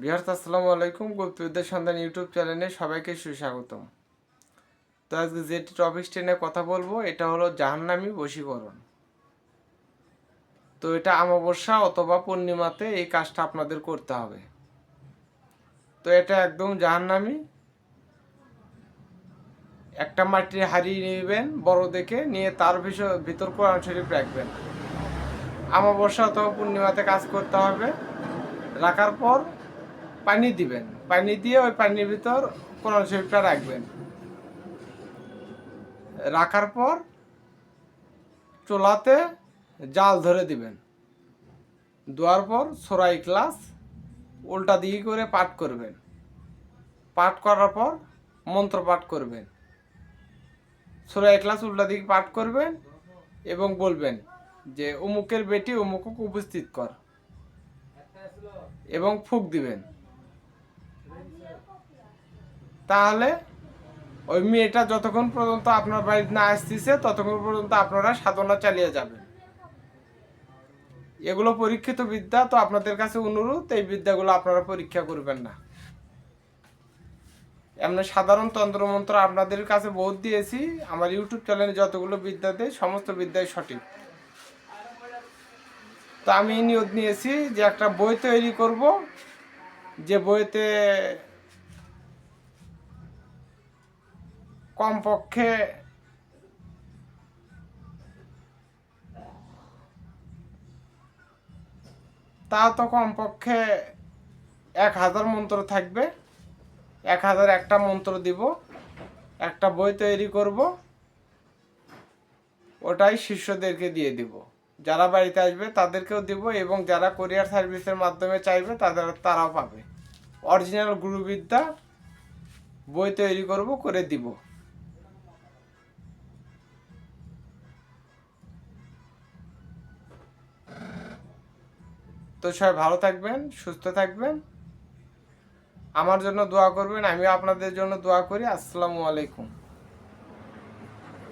বিহার আসসালামু আলাইকুম। গুপ্তবিদ্যার সন্ধান ইউটিউব চ্যানেলে সবাইকে সুস্বাগতম। তো আজকে যে টপিকসটি নিয়ে কথা বলব, এটা হলো জাহান্নামি বশীকরণ। তো এটা অমাবস্যা অথবা পূর্ণিমাতে এই কাজটা আপনাদের করতে হবে। তো এটা একদম জাহান্নামি। একটা মাটির হাড়ি নেবেন, বড় দেখে নিয়ে তার ভিতর ভিতর কোরআন শরীফ রাখবেন। অমাবস্যা অথবা পূর্ণিমাতে কাজ করতে হবে। রাখার পর পানি দিবেন। পানি দিয়ে ওই পানির ভিতর কোরআন শরীফটা রাখবেন। রাখার পর চোলাতে জাল ধরে দিবেন। দেওয়ার পর সোরাই ক্লাস উল্টা দিকে করে পাঠ করবেন। পাঠ করার পর মন্ত্র পাঠ করবেন। সোরাই ক্লাস উল্টা দিকে পাঠ করবেন এবং বলবেন যে, অমুকের বেটি অমুকক উপস্থিত কর। এবং ফুক দিবেন। তাহলে ওই মেয়েটা যতক্ষণ পর্যন্ত আপনার বাড়িতে না আসতেছে, ততক্ষণ পর্যন্ত আপনারা সাধনা চালিয়ে যাবেন। এগুলো পরীক্ষিত বিদ্যা, তো আপনাদের কাছে অনুরোধ, এই বিদ্যাগুলো আপনারা পরীক্ষা করবেন না। এমনি সাধারণ তন্ত্রমন্ত্র আপনাদের কাছে বহুত দিয়েছি, আমার ইউটিউব চ্যানেলে যতগুলো বিদ্যা দেয়, সমস্ত বিদ্যাই সঠিক। তো আমি নিয়োগ নিয়েছি যে একটা বই তৈরি করব যে বইতে কমপক্ষে তা তো কমপক্ষে এক হাজার মন্ত্র থাকবে। এক হাজার একটা মন্ত্র দিব, একটা বই তৈরি করব, ওটাই শিষ্যদেরকে দিয়ে দিব। যারা বাড়িতে আসবে তাদেরকেও দিব এবং যারা কোরিয়ার সার্ভিসের মাধ্যমে চাইবে তাদের তারাও পাবে। অরিজিনাল গুরুবিদ্যা বই তৈরি করব, করে দিব। তো সবাই ভালো থাকবেন, সুস্থ থাকবেন। আমার জন্য দোয়া করবেন, আমিও আপনাদের জন্য দোয়া করি। আসসালামু আলাইকুম।